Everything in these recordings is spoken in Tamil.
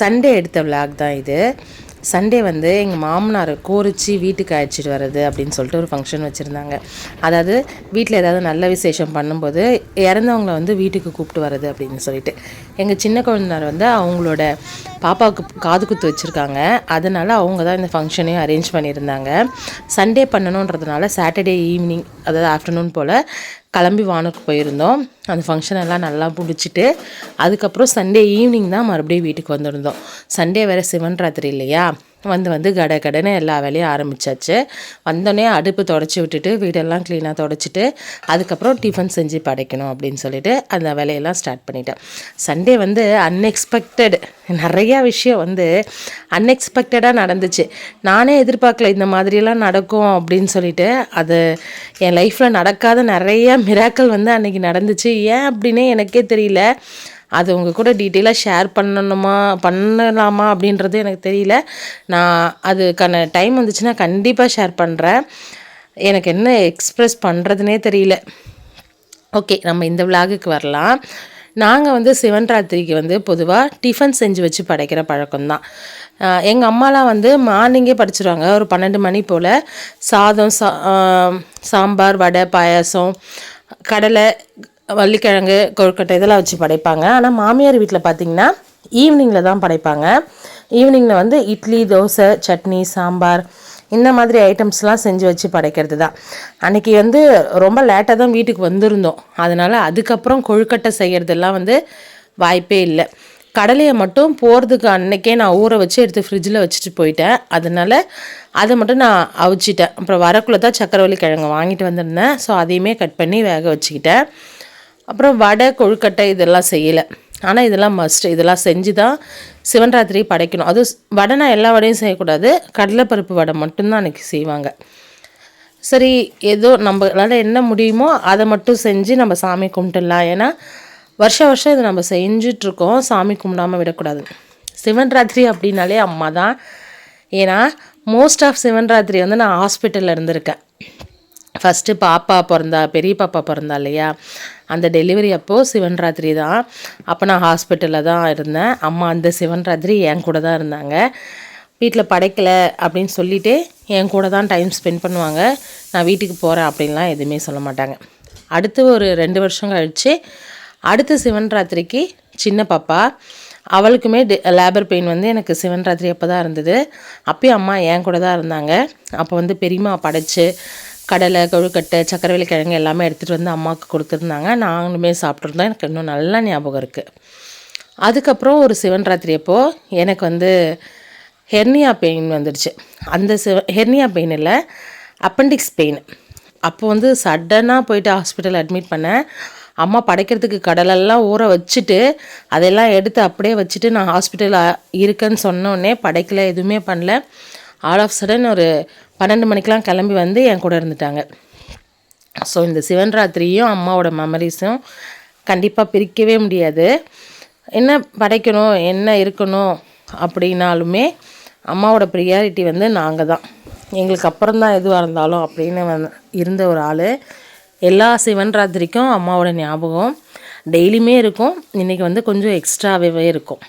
சண்டே எடுத்த விளாக் தான் இது. சண்டே வந்து எங்கள் மாமனார் கோரிச்சு வீட்டுக்கு அழைச்சிட்டு வர்றது அப்படின்னு சொல்லிட்டு ஒரு ஃபங்க்ஷன் வச்சுருந்தாங்க. அதாவது வீட்டில் ஏதாவது நல்ல விசேஷம் பண்ணும்போது இறந்தவங்கள வந்து வீட்டுக்கு கூப்பிட்டு வர்றது அப்படின்னு சொல்லிட்டு. எங்கள் சின்ன குழந்தைனார் வந்து அவங்களோட பாப்பாவுக்கு காது குத்து வச்சுருக்காங்க. அதனால் அவங்க தான் இந்த ஃபங்க்ஷனையும் அரேஞ்ச் பண்ணியிருந்தாங்க. சண்டே பண்ணணுன்றதுனால சாட்டர்டே ஈவினிங் அதாவது ஆஃப்டர்நூன் போல் கிளம்பி வானுக்கு போயிருந்தோம். அந்த ஃபங்க்ஷன் எல்லாம் நல்லா பிடிச்சிட்டு அதுக்கப்புறம் சண்டே ஈவினிங் தான் மறுபடியும் வீட்டுக்கு வந்திருந்தோம். சண்டே வேறு சிவன் ராத்திரி இல்லையா? வந்து வந்து கட கடன்னு எல்லா வேலையும் ஆரம்பிச்சாச்சு. வந்தோடனே அடுப்பு தொடச்சி விட்டுட்டு வீடெல்லாம் க்ளீனாக தொடச்சிட்டு அதுக்கப்புறம் டிஃபன் செஞ்சு படைக்கணும் அப்படின்னு சொல்லிட்டு அந்த வேலையெல்லாம் ஸ்டார்ட் பண்ணிட்டேன். சண்டே வந்து அன்எக்ஸ்பெக்டட் நிறையா விஷயம் வந்து அன்எக்ஸ்பெக்டடாக நடந்துச்சு. நானே எதிர்பார்க்கல இந்த மாதிரியெல்லாம் நடக்கும் அப்படின்னு சொல்லிட்டு அது என் லைஃப்பில் நடக்காத நிறைய மிராக்கள் வந்து அன்றைக்கி நடந்துச்சு. ஏன் அப்படின்னே எனக்கே தெரியல. அது உங்கள் கூட டீட்டெயிலாக ஷேர் பண்ணணுமா பண்ணலாமா அப்படின்றது எனக்கு தெரியல. நான் அதுக்கான டைம் வந்துச்சுன்னா கண்டிப்பாக ஷேர் பண்ணுறேன் எனக்கு என்ன எக்ஸ்ப்ரெஸ் பண்ணுறதுனே தெரியல. ஓகே நம்ம இந்த விலாகுக்கு வரலாம். நாங்கள் வந்து சிவன் ராத்திரிக்கு வந்து பொதுவாக டிஃபன் செஞ்சு வச்சு படைக்கிற பழக்கம் தான் எங்கள் அம்மாலாம் வந்து மார்னிங்கே படிச்சிருவாங்க. ஒரு பன்னெண்டு மணி போல் சாதம் சா சாம்பார் வடை பாயாசம் கடலை வள்ளிக்கிழங்கு கொழுக்கட்டை இதெல்லாம் வச்சு படைப்பாங்க. ஆனால் மாமியார் வீட்டில் பார்த்தீங்கன்னா ஈவினிங்கில் தான் படைப்பாங்க. ஈவினிங்கில் வந்து இட்லி தோசை சட்னி சாம்பார் இந்த மாதிரி ஐட்டம்ஸ்லாம் செஞ்சு வச்சு படைக்கிறது தான். அன்றைக்கி வந்து ரொம்ப லேட்டாக தான் வீட்டுக்கு வந்திருந்தோம். அதனால் அதுக்கப்புறம் கொழுக்கட்டை செய்கிறதெல்லாம் வந்து வாய்ப்பே இல்லை. கடலையை மட்டும் போகிறதுக்கு அன்னைக்கே நான் ஊற வச்சு எடுத்து ஃப்ரிட்ஜில் வச்சுட்டு போயிட்டேன். அதனால் அதை மட்டும் நான் அவிச்சிட்டேன். அப்புறம் வரக்குள்ளே தான் சக்கரவள்ளி கிழங்கு வாங்கிட்டு வந்திருந்தேன். ஸோ அதையுமே கட் பண்ணி வேக வச்சுக்கிட்டேன். அப்புறம் வடை கொழுக்கட்டை இதெல்லாம் செய்யலை. ஆனால் இதெல்லாம் மஸ்ட் இதெல்லாம் செஞ்சு தான் சிவன் ராத்திரி படைக்கணும். அது வடை நான் எல்லா வடையும் செய்யக்கூடாது. கடலைப்பருப்பு வடை மட்டும்தான் அன்றைக்கி செய்வாங்க. சரி ஏதோ நம்மளால் என்ன முடியுமோ அதை மட்டும் செஞ்சு நம்ம சாமி கும்பிட்டுடலாம். ஏன்னா வருஷம் வருஷம் இதை நம்ம செஞ்சிட்ருக்கோம். சாமி கும்பிடாம விடக்கூடாது. சிவன் ராத்திரி அப்படின்னாலே அம்மா தான் ஏன்னா மோஸ்ட் ஆஃப் சிவன் ராத்திரி வந்து நான் ஹாஸ்பிட்டலில் இருந்திருக்கேன். ஃபஸ்ட்டு பாப்பா பிறந்தா பெரிய பாப்பா பிறந்தா இல்லையா? அந்த டெலிவரி அப்போது சிவன் ராத்திரி தான். அப்போ நான் ஹாஸ்பிட்டலில் தான் இருந்தேன். அம்மா அந்த சிவன் ராத்திரி என் கூட தான் இருந்தாங்க. வீட்டில் படைக்கலை அப்படின்னு சொல்லிட்டு என் கூட தான் டைம் ஸ்பெண்ட் பண்ணுவாங்க. நான் வீட்டுக்கு போகிறேன் அப்படின்லாம் எதுவுமே சொல்ல மாட்டாங்க. அடுத்து ஒரு ரெண்டு வருஷம் கழித்து அடுத்த சிவன் ராத்திரிக்கு சின்ன பாப்பா. அவளுக்குமே லேபர் பெயின் வந்து எனக்கு சிவன் ராத்திரி அப்போ தான் இருந்தது. அப்பயும் அம்மா என் கூட தான் இருந்தாங்க. அப்போ வந்து பெரியம்மா படைச்சு கடலை கொழுக்கட்டை சக்கரவள்ளி கிழங்கு எல்லாமே எடுத்துகிட்டு வந்து அம்மாவுக்கு கொடுத்துருந்தாங்க. நாங்களுமே சாப்பிட்ருந்தோம் எனக்கு இன்னும் நல்லா ஞாபகம் இருக்குது அதுக்கப்புறம் ஒரு சிவன் ராத்திரி அப்போது எனக்கு வந்து ஹெர்னியா பெயின் வந்துடுச்சு. அந்த சிவ ஹெர்னியா பெயின் இல்லை அப்பண்டிக்ஸ் பெயின். அப்போ வந்து சடனாக போயிட்டு ஹாஸ்பிட்டல் அட்மிட் பண்ணேன் அம்மா படைக்கிறதுக்கு கடலெல்லாம் ஊற வச்சுட்டு அதெல்லாம் எடுத்து அப்படியே வச்சுட்டு நான் ஹாஸ்பிட்டல் இருக்கேன்னு சொன்னோடனே படைக்கல எதுவுமே பண்ணல. ஆல் ஆஃப் சடன் ஒரு பன்னெண்டு மணிக்கெலாம் கிளம்பி வந்து என் கூட இருந்துட்டாங்க. ஸோ இந்த சிவன் ராத்திரியும் அம்மாவோட மெமரிஸும் கண்டிப்பாக பிரிக்கவே முடியாது. என்ன படைக்கணும் என்ன இருக்கணும் அப்படின்னாலுமே அம்மாவோட ப்ரியாரிட்டி வந்து நாங்கள் தான். எங்களுக்கு அப்புறம் தான் எதுவாக இருந்தாலும் அப்படின்னு வந் இருந்த ஒரு ஆள். எல்லா சிவன் ராத்திரிக்கும் அம்மாவோட ஞாபகம் டெய்லியுமே இருக்கும். இன்றைக்கி வந்து கொஞ்சம் எக்ஸ்ட்ராவே இருக்கும்.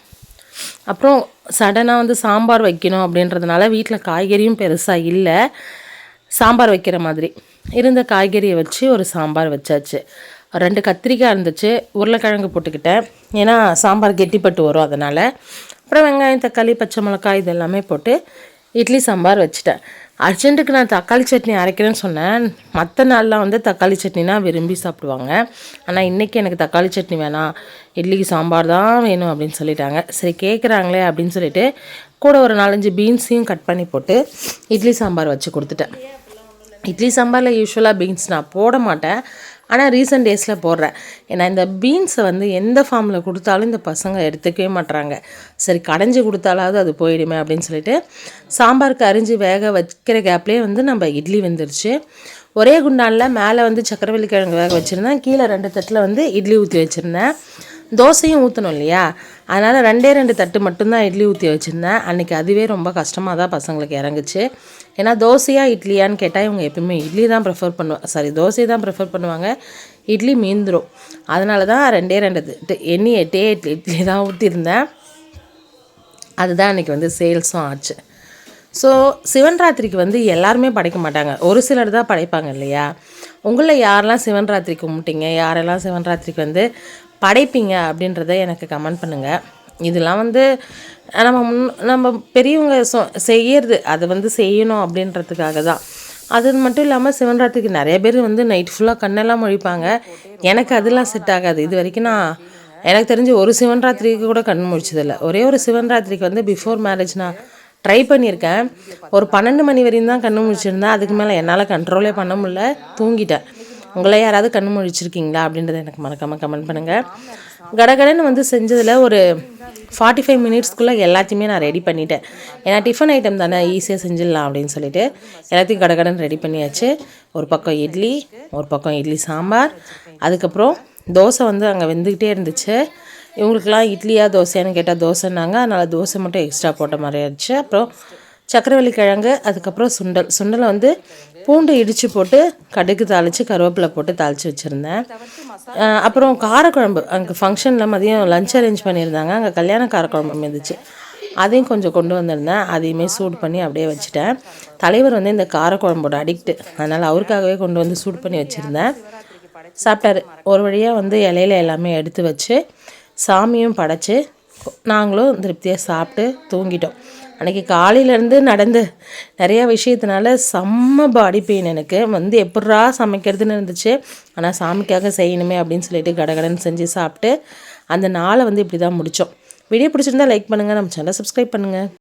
அப்புறம் சடனாக வந்து சாம்பார் வைக்கணும் அப்படின்றதுனால வீட்டில் காய்கறியும் பெருசாக இல்லை. சாம்பார் வைக்கிற மாதிரி. இருந்த காய்கறியை வச்சு ஒரு சாம்பார் வச்சாச்சு. ரெண்டு கத்திரிக்காய் இருந்துச்சு. உருளைக்கிழங்கு போட்டுக்கிட்டேன். ஏன்னா சாம்பார் கெட்டிப்பட்டு வரும் அதனால். அப்புறம் வெங்காயம் தக்காளி பச்சை மிளகாய் இது எல்லாமே போட்டு இட்லி சாம்பார் வச்சுட்டேன். அர்ஜென்ட்டுக்கு நான் தக்காளி சட்னி அரைக்கிறேன்னு சொன்னேன். மற்ற நாள்லாம் வந்து தக்காளி சட்னினா விரும்பி சாப்பிடுவாங்க. ஆனால் இன்றைக்கி எனக்கு தக்காளி சட்னி வேணாம். இட்லிக்கு சாம்பார் தான் வேணும் அப்படின்னு சொல்லிட்டாங்க. சரி கேட்குறாங்களே அப்படின்னு சொல்லிட்டு கூட ஒரு நாலஞ்சு பீன்ஸையும் கட் பண்ணி போட்டு இட்லி சாம்பார் வச்சு கொடுத்துட்டேன். இட்லி சாம்பாரில் யூஸ்வலாக பீன்ஸ் நான் போட மாட்டேன். ஆனால் ரீசெண்ட் டேஸில் போடுறேன். ஏன்னா இந்த பீன்ஸை வந்து எந்த ஃபார்மில் கொடுத்தாலும் இந்த பசங்க எடுத்துக்கவே மாட்றாங்க. சரி கடைஞ்சி கொடுத்தாலாவது அது போயிடுமே அப்படின்னு சொல்லிட்டு சாம்பாருக்கு அரிஞ்சு வேக வைக்கிற கேப்லேயே வந்து நம்ம இட்லி வந்துருச்சு. ஒரே குண்டானில் மேலே வந்து சக்கரவள்ளி கிழங்கு வேக வச்சுருந்தேன். கீழே ரெண்டு தட்டில் வந்து இட்லி ஊற்றி வச்சுருந்தேன். தோசையும் ஊற்றணும் இல்லையா? அதனால் ரெண்டே ரெண்டு தட்டு மட்டும்தான் இட்லி ஊற்றி வச்சுருந்தேன். அன்றைக்கி அதுவே ரொம்ப கஷ்டமாக தான் பசங்களுக்கு இறங்குச்சு. ஏன்னா தோசையாக இட்லியான்னு கேட்டால் இவங்க எப்பவுமே இட்லி தான் ப்ரிஃபர் பண்ணுவாங்க சாரி தோசை தான் ப்ரிஃபர் பண்ணுவாங்க. இட்லி மீந்துடும் அதனால தான் ரெண்டே ரெண்டு தட்டு எண்ணி எட்டே எட்டு இட்லி தான் ஊற்றிருந்தேன் அதுதான் அன்றைக்கி வந்து சேல்ஸும் ஆச்சு. ஸோ சிவன் ராத்திரிக்கு வந்து எல்லாருமே படைக்க மாட்டாங்க. ஒரு சிலர் தான் படைப்பாங்க இல்லையா? உங்களில் யாரெல்லாம் சிவன் ராத்திரி கும்பிட்டீங்க? யாரெல்லாம் சிவன் ராத்திரிக்கு வந்து படைப்பீங்க அப்படின்றத எனக்கு கமெண்ட் பண்ணுங்கள் இதெல்லாம் வந்து நம்ம முன் நம்ம பெரியவங்க சொ செய்யறது அதை வந்து செய்யணும் அப்படின்றதுக்காக தான். அது மட்டும் இல்லாமல் சிவன் ராத்திரிக்கு நிறைய பேர் வந்து நைட் ஃபுல்லாக கண்ணெல்லாம் முழிப்பாங்க. எனக்கு அதெல்லாம் செட் ஆகாது. இது வரைக்கும் நான் எனக்கு தெரிஞ்சு ஒரு சிவன் ராத்திரிக்கு கூட கண் முழிச்சதில்லை. ஒரே ஒரு சிவன் ராத்திரிக்கு வந்து பிஃபோர் மேரேஜ் நான் ட்ரை பண்ணியிருக்கேன். ஒரு பன்னெண்டு மணி வரையும் தான் கண்ணு முழிச்சிருந்தேன். அதுக்கு மேலே என்னால் கண்ட்ரோலே பண்ண முடியல. தூங்கிட்டேன். உங்களை யாராவது கண் முழிச்சிருக்கீங்களா அப்படின்றத எனக்கு மறக்காமல் கமெண்ட் பண்ணுங்கள் கடகடன்னு வந்து செஞ்சதில் ஒரு ஃபார்ட்டி ஃபைவ் மினிட்ஸ்க்குள்ளே எல்லாத்தையுமே நான் ரெடி பண்ணிட்டேன். ஏன்னா டிஃபன் ஐட்டம் தானே ஈஸியாக செஞ்சிடலாம் அப்படின்னு சொல்லிட்டு எல்லாத்தையும் கடகடன் ரெடி பண்ணியாச்சு. ஒரு பக்கம் இட்லி ஒரு பக்கம் இட்லி சாம்பார். அதுக்கப்புறம் தோசை வந்து அங்கே வெந்துக்கிட்டே இருந்துச்சு. இவங்களுக்குலாம் இட்லியாக தோசையானு கேட்டால் தோசைன்னாங்க. அதனால் தோசை மட்டும் எக்ஸ்ட்ரா போட்ட மாதிரி ஆயிடுச்சு. அப்புறம் சக்கரவள்ளி கிழங்கு அதுக்கப்புறம் சுண்டல். சுண்டலை வந்து பூண்டு இடித்து போட்டு கடுகு தாளித்து கருவேப்பிலை போட்டு தாளித்து வச்சுருந்தேன். அப்புறம் காரக்குழம்பு. அங்கே ஃபங்க்ஷனில் மதியம் லஞ்ச் அரேஞ்ச் பண்ணியிருந்தாங்க. அங்கே கல்யாண காரக்குழம்பு இருந்துச்சு அதையும் கொஞ்சம் கொண்டு வந்திருந்தேன். அதையுமே சூடு பண்ணி அப்படியே வச்சுட்டேன். தலைவர் வந்து இந்த காரக்குழம்போட அடிக்ட்டு அதனால் அவருக்காகவே கொண்டு வந்து சூடு பண்ணி வச்சுருந்தேன். சாப்பிட்டாரு. ஒரு வழியாக வந்து இலையில எல்லாமே எடுத்து வச்சு சாமியும் படைச்சு நாங்களும் திருப்தியாக சாப்பிட்டு தூங்கிட்டோம். அன்றைக்கி காலையிலேருந்து நடந்த நிறையா விஷயத்தினால செம்ம பாடி பெயின் எனக்கு. வந்து எப்பட்றா சமைக்கிறதுன்னு இருந்துச்சு. ஆனால் சாமிக்காக செய்யணுமே அப்படின்னு சொல்லிட்டு கடகடன்னு செஞ்சு சாப்பிட்டு அந்த நாளை வந்து இப்படி தான் முடித்தோம் வீடியோ பிடிச்சிருந்தா லைக் பண்ணுங்கள் நம்ம சேனலை சப்ஸ்கிரைப் பண்ணுங்கள்